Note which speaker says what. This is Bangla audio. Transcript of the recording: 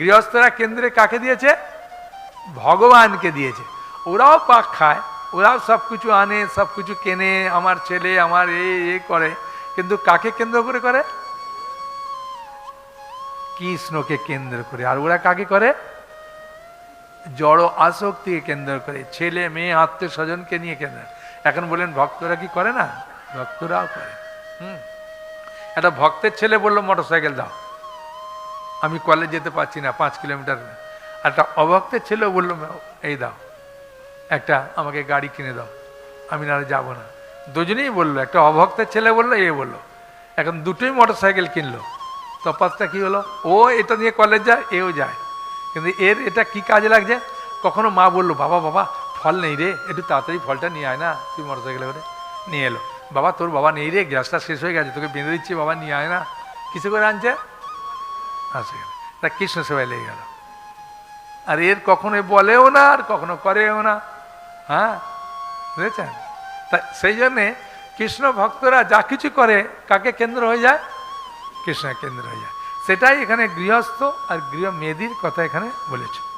Speaker 1: গৃহস্থরা কেন্দ্রে কাকে দিয়েছে? ভগবানকে দিয়েছে। ওরাও পাক খায়, ওরাও সব কিছু আনে সব কিছু কেনে, আমার ছেলে, আমার এ এ করে। কিন্তু কাকে কেন্দ্র করে করে? কৃষ্ণকে কেন্দ্র করে। আর ওরা কাকে করে? জড় আসক্তিকে কেন্দ্র করে। ছেলে, মেয়ে, আত্মীয় স্বজনকে নিয়ে কেন্দ্র। এখন বলেন ভক্তরা কি করে না? ভক্তরাও করে। হুম। একটা ভক্তের ছেলে বলল মোটর সাইকেল দাও। আমি কলেজ যেতে পারছি না, পাঁচ কিলোমিটার। একটা অভক্তের ছেলেও বলল, এই দাও, একটা আমাকে গাড়ি কিনে দাও, আমি না যাব না। দুজনেই বলল, একটা অভক্তের ছেলে বলল, এ বলল। এখন দুটোই মোটর সাইকেল কিনলো। তফাৎটা কী হলো? ও এটা নিয়ে কলেজ যায়, এও যায়। কিন্তু এর এটা কি কাজে লাগছে? কখনো মা বলল, বাবা বাবা, ফল নেই রে, একটু তাড়াতাড়ি ফলটা নিয়ে আয় না? তুই মোটর সাইকেলে করে নিয়ে এলো। বাবা, তোর বাবা নেই রে, গ্যাসটা শেষ হয়ে গেছে, তোকে বেঁধে দিচ্ছি, বাবা, নিয়ে আয় না। কিছু করে আনছে? গেল তা কৃষ্ণ সেবায় লেগে গেল। আর এর কখনো বলেও না, আর কখনো করেও না। হ্যাঁ? বুঝেছেন? তা সেই জন্যে কৃষ্ণ ভক্তরা যা কিছু করে, কাকে কেন্দ্র হয়ে যায়? কৃষ্ণের কেন্দ্র হয়ে যায়। সেটাই এখানে গৃহস্থ আর গৃহ মেয়েদির কথা এখানে বলেছে।